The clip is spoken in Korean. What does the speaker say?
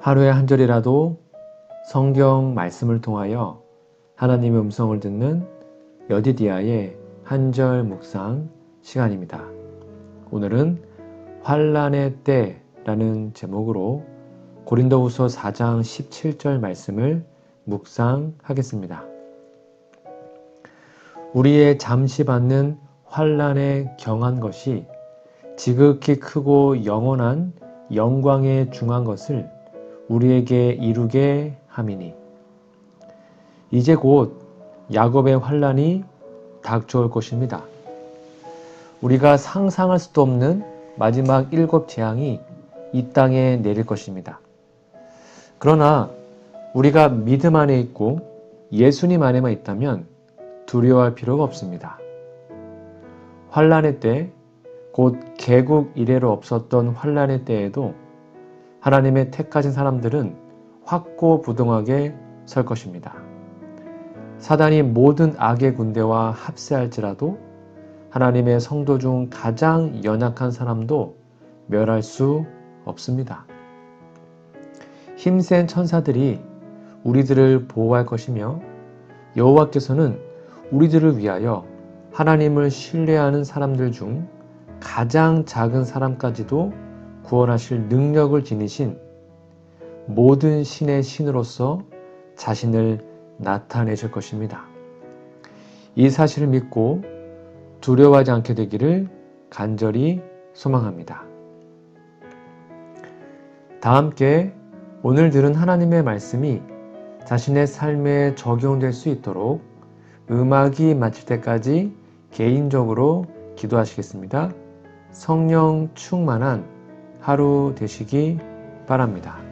하루에 한 절이라도 성경 말씀을 통하여 하나님의 음성을 듣는 여디디아의 한 절 묵상 시간입니다. 오늘은 환란의 때라는 제목으로 고린도후서 4장 17절 말씀을 묵상하겠습니다. 우리의 잠시 받는 환란에 경한 것이 지극히 크고 영원한 영광에 중한 것을 우리에게 이루게 함이니 이제 곧 야곱의 환란이 닥쳐올 것입니다. 우리가 상상할 수도 없는 마지막 일곱 재앙이 이 땅에 내릴 것입니다. 그러나 우리가 믿음 안에 있고 예수님 안에만 있다면 두려워할 필요가 없습니다. 환란의 때, 곧 개국 이래로 없었던 환란의 때에도 하나님의 택하신 사람들은 확고부동하게 설 것입니다. 사단이 모든 악의 군대와 합세할지라도 하나님의 성도 중 가장 연약한 사람도 멸할 수 없습니다. 힘센 천사들이 우리들을 보호할 것이며 여호와께서는 우리들을 위하여 하나님을 신뢰하는 사람들 중 가장 작은 사람까지도 구원하실 능력을 지니신 모든 신의 신으로서 자신을 나타내실 것입니다. 이 사실을 믿고 두려워하지 않게 되기를 간절히 소망합니다. 다 함께 오늘 들은 하나님의 말씀이 자신의 삶에 적용될 수 있도록 음악이 마칠 때까지 개인적으로 기도하시겠습니다. 성령 충만한 하루 되시기 바랍니다.